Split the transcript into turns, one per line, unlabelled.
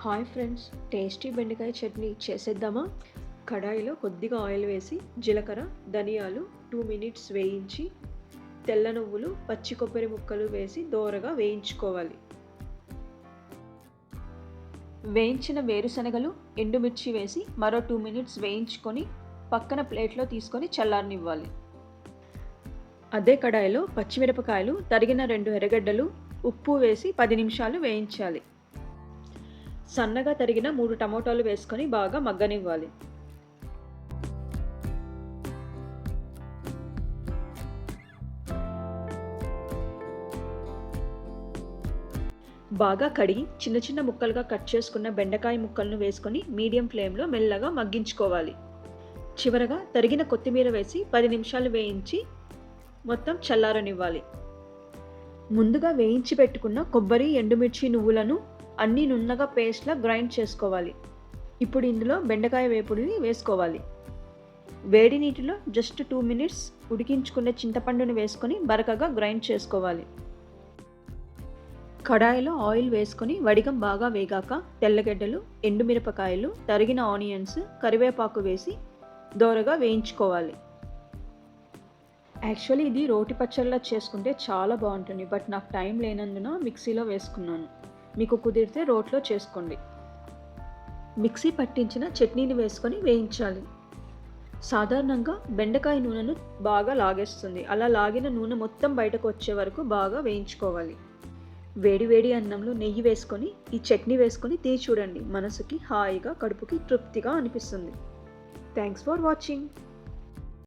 Hi friends tasty బెండకాయ చట్నీ చేసేద్దామా? కడాయిలో కొద్దిగా ఆయిల్ వేసి జీలకర్ర ధనియాలు టూ మినిట్స్ వేయించి తెల్ల నువ్వులు పచ్చి కొబ్బరి ముక్కలు వేసి దోరగా వేయించుకోవాలి. వేయించిన వేరుశనగలు ఎండుమిర్చి వేసి మరో టూ మినిట్స్ వేయించుకొని పక్కన ప్లేట్లో తీసుకొని చల్లారనివ్వాలి. అదే కడాయిలో పచ్చిమిరపకాయలు తరిగిన రెండు ఎర్రగడ్డలు ఉప్పు వేసి పది నిమిషాలు వేయించాలి. సన్నగా తరిగిన మూడు టమోటాలు వేసుకొని బాగా మగ్గనివ్వాలి. బాగా కడిగి చిన్న చిన్న ముక్కలుగా కట్ చేసుకున్న బెండకాయ ముక్కలను వేసుకొని మీడియం ఫ్లేమ్లో మెల్లగా మగ్గించుకోవాలి. చివరగా తరిగిన కొత్తిమీర వేసి పది నిమిషాలు వేయించి మొత్తం చల్లారనివ్వాలి. ముందుగా వేయించి పెట్టుకున్న కొబ్బరి ఎండుమిర్చి నువ్వులను అన్నీ నున్నగా పేస్ట్లా గ్రైండ్ చేసుకోవాలి. ఇప్పుడు ఇందులో బెండకాయ వేపుడిని వేసుకోవాలి. వేడి నీటిలో జస్ట్ టూ మినిట్స్ ఉడికించుకున్న చింతపండుని వేసుకొని బరకగా గ్రైండ్ చేసుకోవాలి. కడాయిలో ఆయిల్ వేసుకొని వడిగం బాగా వేగాక తెల్లగడ్డలు ఎండుమిరపకాయలు తరిగిన ఆనియన్స్ కరివేపాకు వేసి దోరగా వేయించుకోవాలి. యాక్చువల్లీ ఇది రోటి పచ్చళ్ళ చేసుకుంటే చాలా బాగుంటుంది బట్ నాకు టైం లేనందున మిక్సీలో వేసుకున్నాను. మీకు కుదిరితే రోట్లో చేసుకోండి. మిక్సీ పట్టించిన చట్నీని వేసుకొని వేయించాలి. సాధారణంగా బెండకాయ నూనెను బాగా లాగేస్తుంది. అలా లాగిన నూనె మొత్తం బయటకు వచ్చే వరకు బాగా వేయించుకోవాలి. వేడి వేడి అన్నంలో నెయ్యి వేసుకొని ఈ చట్నీ వేసుకొని తీ చూడండి. మనసుకి హాయిగా కడుపుకి తృప్తిగా అనిపిస్తుంది. Thanks for watching